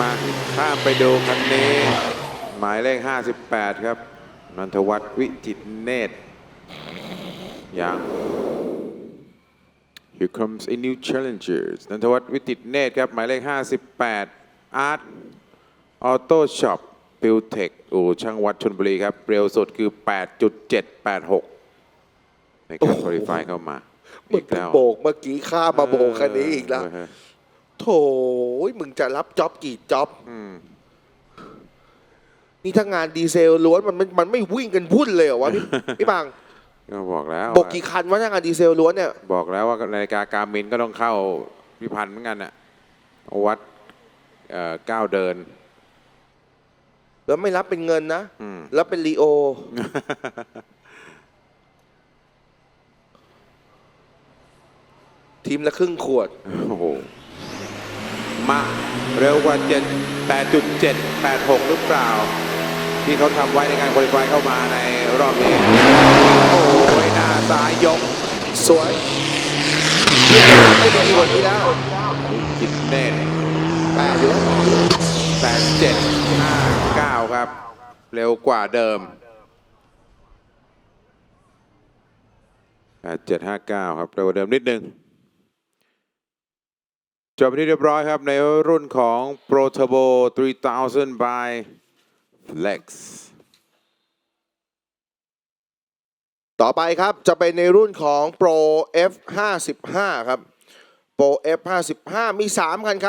มาข้ามไปดูคันนี้ หมายเลข 58 ครับนันทวัฒน์วิจิตรเนตรยัง Here comes a new challenger นันทวัฒน์วิจิตรเนตรครับ หมายเลข 58 Art Auto Shop b i l t e c h อู่ช่างวัดชนบุรีครับ เร็วสุดคือ 8.786 ในการ qualify เข้ามามึงเพิ่งโบกเมื่อกี้ข้ามมาโบกคันนี้อีกแล้ว เโถยมึงจะรับจ็อบกี่จ็อบอืม นี่ถ้างานดีเซลล้วนมันมันมันไม่วิ่งกันพุ่นเลยเหรอวะพี่ พี่บังก็บอกแล้วโบกกี่คันวะถ้างานดีเซลล้วนเนี่ยบอกแล้วว่านาฬิกาการมินก็ต้องเข้าพิพันธ์เหมือนกันน่ะวัดเอ่อก้าวเดิน แล้วไม่รับเป็นเงินนะอืม แล้วเป็นลีโอ ทีมละครึ่งขวด โอ้โห มาเร็วกว่า 7 8.7 86 หรือเปล่า ที่เขาทำไว้ในการคุริฟายเข้ามาในรอบนี้ โอ้ยหน้าซ้ายยก สวยไม่ดีกนี้แล้วจิตเนตแปดอยู่แล้ว87 59ครับ เร็วกว่าเดิม8759ครับ เร็วกว่าเดิมนิดนึง จบที่เรียบร้อยครับในรุ่นของ Pro Turbo 3000 by Flex ต่อไปครับจะเป็นในรุ่นของ Pro F 55 ครับ Pro F 55 มี 3 คันครับ